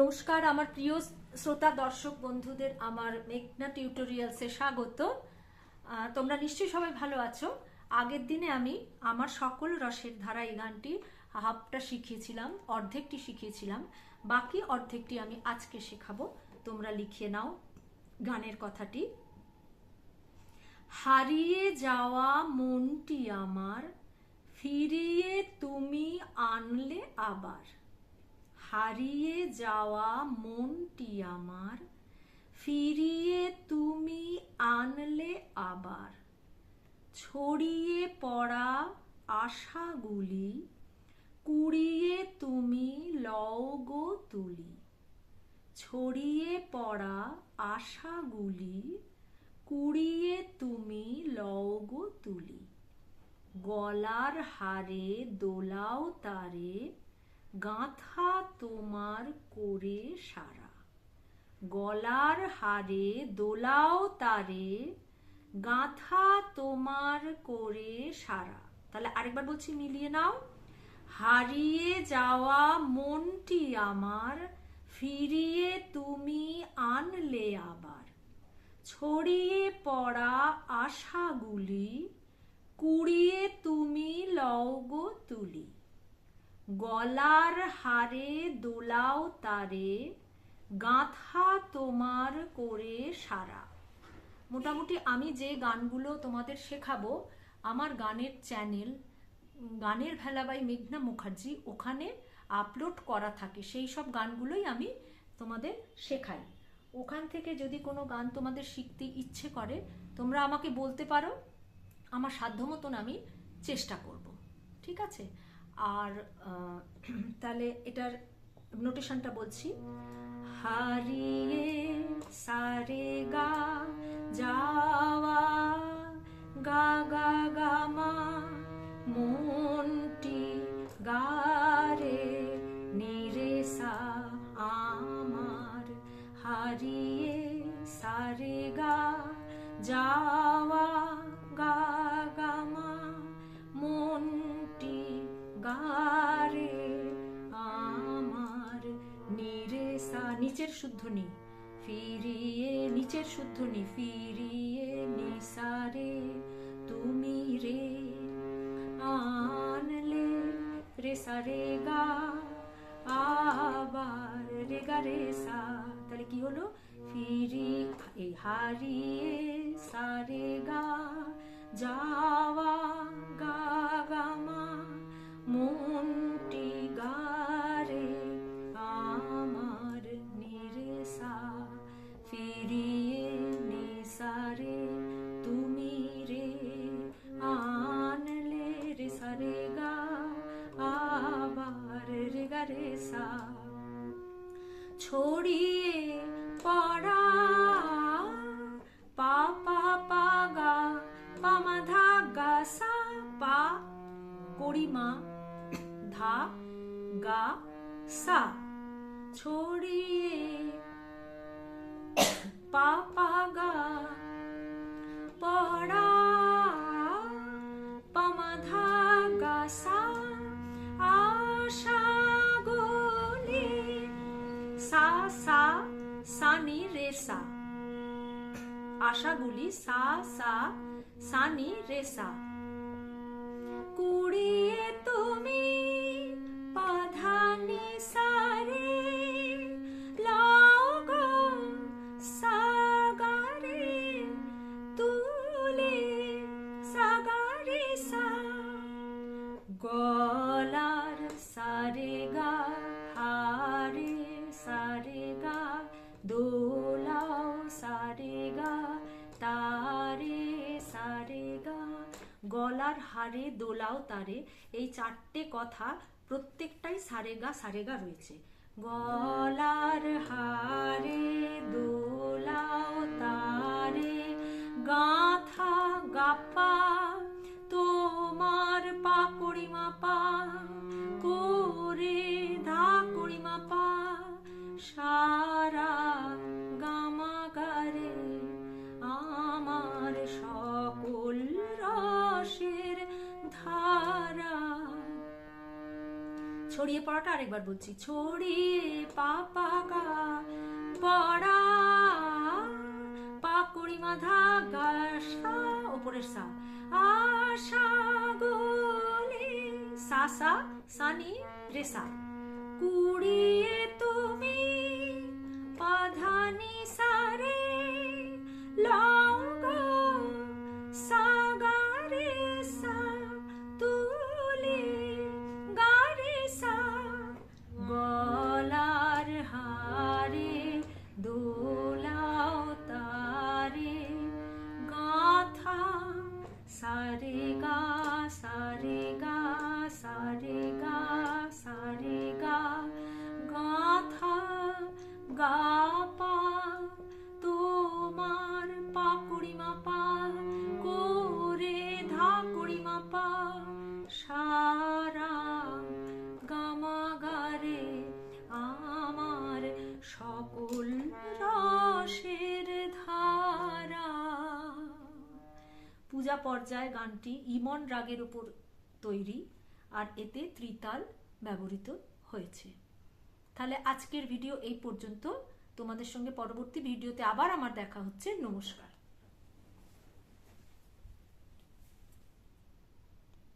নমস্কার, আমার প্রিয় শ্রোতা, দর্শক, বন্ধুদের আমার মেঘনা টিউটোরিয়ালসে স্বাগত। তোমরা নিশ্চয়ই সবাই ভালো আছো। আগের দিনে আমি আমার সকল রসের ধারা এই গানটি হাফটা শিখিয়েছিলাম, অর্ধেকটি শিখিয়েছিলাম। বাকি অর্ধেকটি আমি আজকে শেখাবো। তোমরা লিখিয়ে নাও গানের কথাটি। হারিয়ে যাওয়া মনটি আমার, ফিরিয়ে তুমি আনলে আবার। হারিয়ে যাওয়া মনটি আমার, ফিরিয়ে তুমি আনলে আবার। ছড়িয়ে পড়া আশাগুলি, কুড়িয়ে তুমি লওগো তুলি ছড়িয়ে পড়া আশাগুলি, কুড়িয়ে তুমি লওগো তুলি গলার হারে দোলাও তারে, গাঁথা তোমার করে সারা। গলার হারে দোলাও তারে, গাঁথা তোমার করে সারা। তাহলে আরেকবার বলছি, মিলিয়ে নাও। হারিয়ে যাওয়া মনটি আমার, ফিরিয়ে তুমি আনলে আবার। ছড়িয়ে পড়া আশাগুলি কুড়িয়ে তুমি লওগো তুলি গলার হারে দোলাও তারে, গাঁথা তোমার করে সারা। মোটামুটি আমি যে গানগুলো তোমাদের শেখাবো, আমার গানের চ্যানেল গানের ভেলা বাই মেঘনা মুখার্জি, ওখানে আপলোড করা থাকে। সেই সব গানগুলোই আমি তোমাদের শেখাই। ওখান থেকে যদি কোনো গান তোমাদের শিখতে ইচ্ছে করে, তোমরা আমাকে বলতে পারো। আমার সাধ্য মতন আমি চেষ্টা করব। ঠিক আছে? আর তাহলে এটার নোটেশনটা বলছি। হারিয়ে সারে গা যাওয়া গা গা গা মা মনটি নিচের শুদ্ধ নি। ফিরিয়ে নিচের শুদ্ধ নি। ফিরিয়ে নিসারে তুমি রে, আনলে রে সা রে গা, আবার রে গা রে সা। তাহলে কি হলো? ফিরি হারিয়ে সা রে গা, যাওয়া রে সা ছড়িয়ে পড়া পা পা পা, গা, পা, মা, ধা, গা, সা, পা করিমা ধা, গা, সা, ছড়িয়ে পা পা, গা সা। আশাগুলি সা সা সানি রে সা। কুড়িয়ে তুমি পাধানি সারে গলার সারে গলার হারে দোলাও তারে, এই চারটে কথা প্রত্যেকটাই সারেগা সারেগা রয়েছে। গলার হারে দোলাও তারে, গাথা গাপা, তোমার পা করিমা পা করে ধা করিমা পা সারা ছড়িয়ে পড়াটা আরেকবার বলছি। ছড়িয়ে পাপা গা পড়া পাকড়ি মাধা গা, সা, ওপরের সা। আশা গোলে, সা সা সানি রে সা। কুড়িয়ে তুমি পাধানি সারে সারে গা সারে গা গা সারে গা তোমার পাকুড়ি মাপা, করে ধা মাপা। সারা গামাগারে আমার সকল পর্যায়ে গানটি ইমন রাগের উপর তৈরি, আর এতে ত্রিতাল ব্যবহৃত হয়েছে। তাহলে আজকের ভিডিও এই পর্যন্ত। তোমাদের সঙ্গে পরবর্তী ভিডিওতে আবার আমার দেখা হচ্ছে। নমস্কার।